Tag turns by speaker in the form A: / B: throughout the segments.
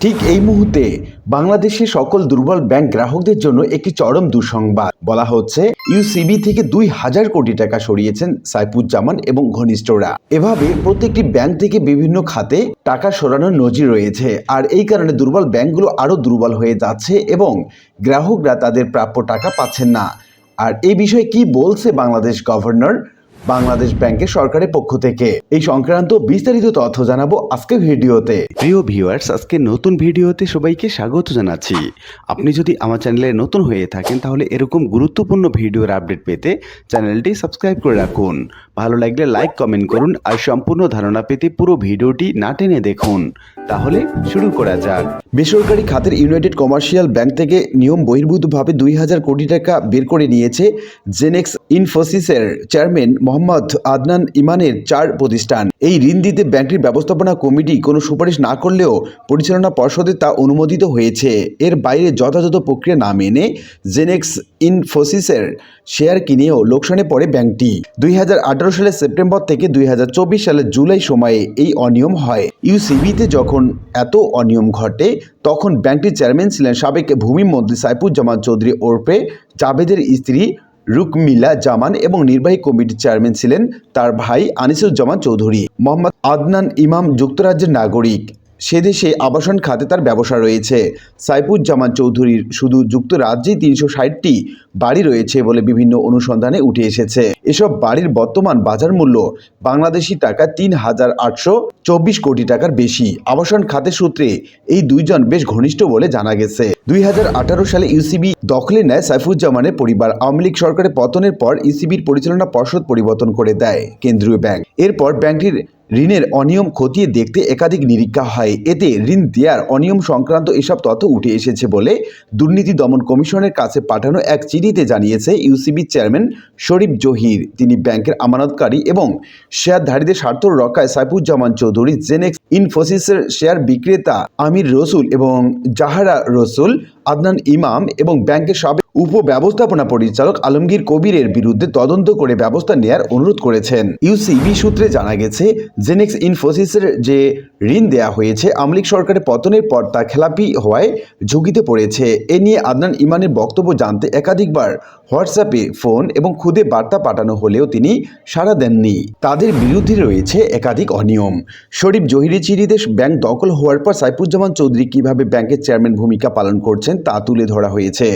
A: ঠিক এই মুহূর্তে বাংলাদেশের সকল দুর্বল ব্যাংক গ্রাহকদের জন্য একটি চরম দুঃসংবাদ। বলা হচ্ছে, ইউসিবি থেকে দুই হাজার কোটি টাকা সরিয়েছেন সাইফুজ্জামান এবং ঘনিষ্ঠরা। এভাবে প্রত্যেকটি ব্যাংক থেকে বিভিন্ন খাতে টাকা সরানোর নজির রয়েছে। আর এই কারণে দুর্বল ব্যাংকগুলো আরও দুর্বল হয়ে যাচ্ছে এবং গ্রাহকরা তাদের প্রাপ্য টাকা পাচ্ছেন না। আর এই বিষয়ে কি বলছে বাংলাদেশ গভর্নর? বাংলাদেশ ব্যাংকের সরকারের পক্ষ থেকে। এই সংক্রান্ত বিস্তারিত তথ্য জানাব আজকে ভিডিওতে।
B: প্রিয় ভিউয়ার্স আজকে নতুন ভিডিওতে সবাইকে স্বাগত জানাচ্ছি। আপনি যদি আমার চ্যানেলে নতুন হয়ে থাকেন তাহলে এরকম গুরুত্বপূর্ণ ভিডিওর আপডেট পেতে চ্যানেলটি সাবস্ক্রাইব করে রাখুন। ভালো লাগলে লাইক কমেন্ট করুন আর সম্পূর্ণ ধারণা পেতে পুরো ভিডিওটি না টেনে দেখুন। তাহলে শুরু করা যাক।
A: বেসরকারি খাতের ইউনাইটেড কমার্শিয়াল ব্যাংক থেকে নিয়ম বহির্ভূতভাবে দুই হাজার কোটি টাকা বের করে নিয়েছে জেনেক্স ইনফোসিসের চেয়ারম্যান মোহাম্মদ আদনান ইমানের চার প্রতিষ্ঠান। এই ঋণ দিতে ব্যাংকটির ব্যবস্থাপনা কমিটি কোনো সুপারিশ না করলেও পরিচালনা পর্ষদে তা অনুমোদিত হয়েছে। এর বাইরে যথাযথ প্রক্রিয়া না মেনে জেনেক্স ইনফোসিসের শেয়ার কিনেও লোকসানে পড়ে ব্যাংকটি। দুই হাজার আঠারো সালের সেপ্টেম্বর থেকে দুই হাজার চব্বিশ সালের জুলাই সময়ে এই অনিয়ম হয়। ইউসিবিতে যখন এত অনিয়ম ঘটে, তখন ব্যাংকটির চেয়ারম্যান ছিলেন সাবেক ভূমিমন্ত্রী সাইফুজ্জামান চৌধুরী ওরফে জাভেদের স্ত্রী রুকমিলা জামান এবং নির্বাহী কমিটির চেয়ারম্যান ছিলেন তার ভাই আনিসুজ্জামান চৌধুরী। মোহাম্মদ আদনান ইমাম যুক্তরাজ্যের নাগরিক। সে দেশে আবাসন খাতে তার ব্যবসা রয়েছে। সাইফুজ্জামান চৌধুরীর শুধু যুক্তরাজ্যেই তিনশো ষাটটি বাড়ি রয়েছে বলে বিভিন্ন অনুসন্ধানে উঠে এসেছে। এসব বাড়ির বর্তমান বাজার মূল্য বাংলাদেশি টাকা তিন হাজার আটশো চব্বিশ কোটি টাকার বেশি। আবাসন খাতের সূত্রে এই দুইজন বেশ ঘনিষ্ঠ বলে জানা গেছে। দুই হাজার আঠারো সালে ইউসিবি দখলে নেয় সাইফুজ্জামানের পরিবার। আওয়ামী লীগ সরকারের পতনের পর ইউসিবির পরিচালনা পর্ষদ পরিবর্তন করে দেয় কেন্দ্রীয় ব্যাংক। এরপর ব্যাংকটির ঋণের অনিয়ম খতিয়ে দেখতে একাধিক নিরীক্ষা হয়। এতে ঋণ দেওয়ার অনিয়ম সংক্রান্ত এসব তথ্য উঠে এসেছে বলে দুর্নীতি দমন কমিশনের কাছে পাঠানো এক চিঠিতে জানিয়েছে ইউসিবি চেয়ারম্যান শরীফ জহির। তিনি ব্যাংকের আমানতকারী এবং শেয়ারধারীদের স্বার্থ রক্ষায় সাইফুজ্জামান চৌধুরী, জেনেক্স ইনফোসিসের শেয়ার বিক্রেতা আমির রসুল এবং জাহারা রসুল, আদনান ইমাম এবং ব্যাংকের সাবেক উপব্যবস্থাপনা পরিচালক আলমগীর কবিরের বিরুদ্ধে তদন্ত করে ব্যবস্থা নেয়ার অনুরোধ করেছেন। ইউসিবি সূত্রে জানা গেছে জেনেক্স ইনফোসিসের যে ঋণ দেয়া হয়েছে, আমলিক সরকারের পতনের পর তা খেলাপি হওয়ায় ঝুঁকিতে পড়েছে। এ নিয়ে আদনান ইমানের বক্তব্য জানতে একাধিকবার হোয়াটসঅ্যাপে ফোন এবং খুদে বার্তা পাঠানো হলেও তিনি সাড়া দেননি। তাদের বিরুদ্ধে রয়েছে একাধিক অনিয়ম। শরীফ জহিরি চিরিদেশ ব্যাংক দখল হওয়ার পর সাইফুজ্জামান চৌধুরী কীভাবে ব্যাংকের চেয়ারম্যান ভূমিকা পালন করছেন তা তুলে ধরা হয়েছে।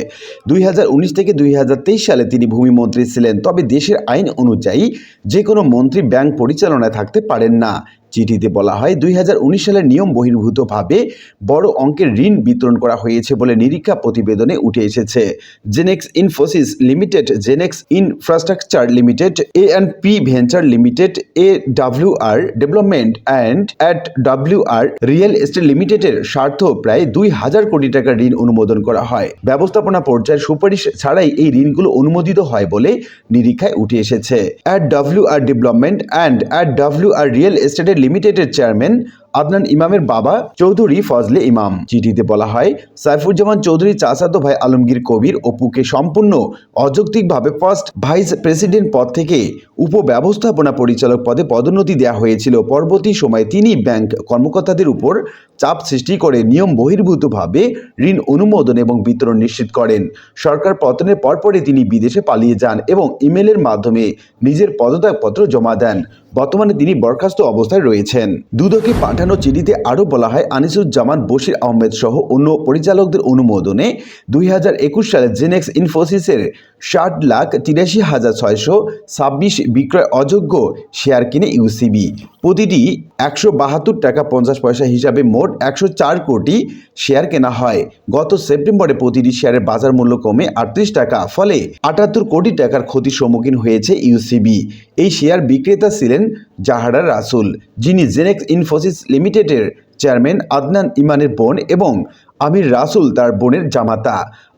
A: দুই হাজার উনিশ থেকে দুই হাজার তেইশ সালে তিনি ভূমিমন্ত্রী ছিলেন, তবে দেশের আইন অনুযায়ী যে কোনো মন্ত্রী ব্যাংক পরিচালনায় থাকতে পারেন না। চিঠিতে বলা হয়, দুই সালের নিয়ম বহির্ভূতভাবে বড় অঙ্কের ঋণ বিতরণ করা হয়েছে বলে নিরীক্ষা প্রতিবেদনে উঠে এসেছে। Genex Infosys limited Genex infrastructure limited A and P venture limited A W R development and A W R real estate লিমিটেডের স্বার্থ প্রায় দুই হাজার কোটি টাকার ঋণ অনুমোদন করা হয়। ব্যবস্থাপনা পর্যায়ের সুপারিশ ছাড়াই এই ঋণগুলো অনুমোদিত হয় বলে নিরীক্ষায় উঠে এসেছে। A W R development and A W R real এস্টেটের লিমিটেডের চেয়ারম্যান আদনান ইমামের বাবা চৌধুরী ফজলে ইমাম। চিঠিতে বলা হয়, সাইফুজ্জামান চৌধুরী চাচাতো ভাই আলমগীর কবির অপুকে সম্পূর্ণ অযৌক্তিকভাবে ফার্স্ট ভাইস প্রেসিডেন্ট পদ থেকে উপব্যবস্থাপনা পরিচালক পদে পদোন্নতি দেওয়া হয়েছিল। পরবর্তী সময়ে তিনি ব্যাংক কর্মকর্তাদের উপর চাপ সৃষ্টি করে নিয়ম বহির্ভূতভাবে ঋণ অনুমোদন এবং বিতরণ নিশ্চিত করেন। সরকার পতনের পরপরই তিনি বিদেশে পালিয়ে যান এবং ইমেলের মাধ্যমে নিজের পদত্যাগপত্র জমা দেন। বর্তমানে তিনি বরখাস্ত অবস্থায় রয়েছেন। দুদকে পাঠানো চিঠিতে আরও বলা হয়, আনিসুজ্জামান, বশির আহমেদ সহ অন্য পরিচালকদের অনুমোদনে দুই হাজার একুশ সালে জেনেক্স ইনফোসিসের ষাট লাখ তিরাশি হাজার ছয়শো ছাব্বিশ বিক্রয় অযোগ্য শেয়ার কিনে ইউসিবি। প্রতিটি একশো বাহাত্তর টাকা পঞ্চাশ পয়সা হিসাবে মোট একশো চার কোটি শেয়ার কেনা হয়। গত সেপ্টেম্বরে প্রতিটি শেয়ারের বাজার মূল্য কমে আটত্রিশ টাকা, ফলে আটাত্তর কোটি টাকার ক্ষতির সম্মুখীন হয়েছে ইউসিবি। এই শেয়ার বিক্রেতা ছিলেন জাহারা রাসুল, যিনি জেনেক্স ইনফোসিস লিমিটেডের চেয়ারম্যান আদনান ইমানের বোন এবং আমির রাসুল তার বোনের জামাতা।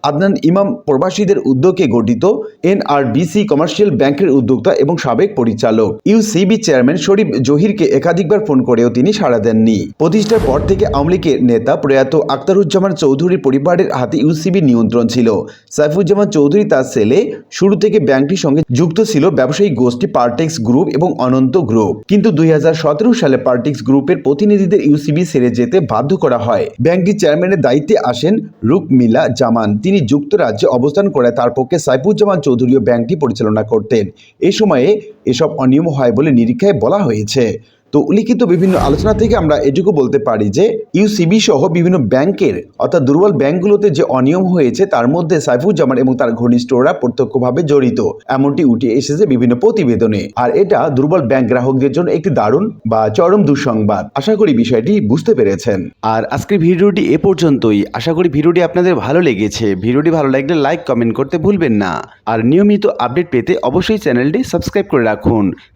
A: আদনান ইমাম প্রবাসীদের উদ্যোগে গঠিত এনআরবিসি কমার্শিয়াল ব্যাংকের উদ্যোক্তা এবং সাবেক পরিচালক। ইউসিবি চেয়ারম্যান শরীফ জহিরকে একাধিকবার ফোন করেও তিনি সাড়া দেননি। প্রতিষ্ঠার পর থেকে আওয়ামী লীগের নেতা প্রয়াত আক্তারুজ্জামান চৌধুরীর পরিবারের হাতে ইউসিবি নিয়ন্ত্রণ ছিল। সাইফুজ্জামান চৌধুরী তার ছেলে। শুরু থেকে ব্যাংকটির সঙ্গে যুক্ত ছিল ব্যবসায়ী গোষ্ঠী পার্টেক্স গ্রুপ এবং অনন্ত গ্রুপ। কিন্তু দুই হাজার সতেরো সালে পার্টিক্স গ্রুপের প্রতিনিধিদের ইউসিবি ছেড়ে যেতে বাধ্য করা হয়। ব্যাংকটির চেয়ারম্যানের দায়িত্বে আসেন রুকমিলা জামান। তিনি যুক্তরাজ্যে অবস্থান করে তার পক্ষে সাইফুজ্জামান চৌধুরীও ব্যাংকটি পরিচালনা করতেন। এ সময়ে এসব অনিয়ম হয় বলে নিরীক্ষায় বলা হয়েছে। তো উল্লিখিত বিভিন্ন আলোচনা থেকে আমরা এটুকু বলতে পারি যে ইউসিবি সহ বিভিন্ন ব্যাংকের, অর্থাৎ দুর্বল ব্যাংকগুলোতে যে অনিয়ম হয়েছে, তার মধ্যে সাইফুজ্জামান এবং তার ঘনিষ্ঠরা প্রত্যক্ষভাবে জড়িত। এমনটি উঠে এসেছে বিভিন্ন প্রতিবেদনে। আর এটা দুর্বল ব্যাংক গ্রাহকদের জন্য একটি দারুণ বা চরম দুঃসংবাদ। আশা করি বিষয়টি বুঝতে পেরেছেন।
B: আর আজকের ভিডিওটি এ পর্যন্তই। আশা করি ভিডিওটি আপনাদের ভালো লেগেছে। ভিডিওটি ভালো লাগলে লাইক, কমেন্ট করতে ভুলবেন না। আর নিয়মিত আপডেট পেতে অবশ্যই চ্যানেলটি সাবস্ক্রাইব করে রাখুন।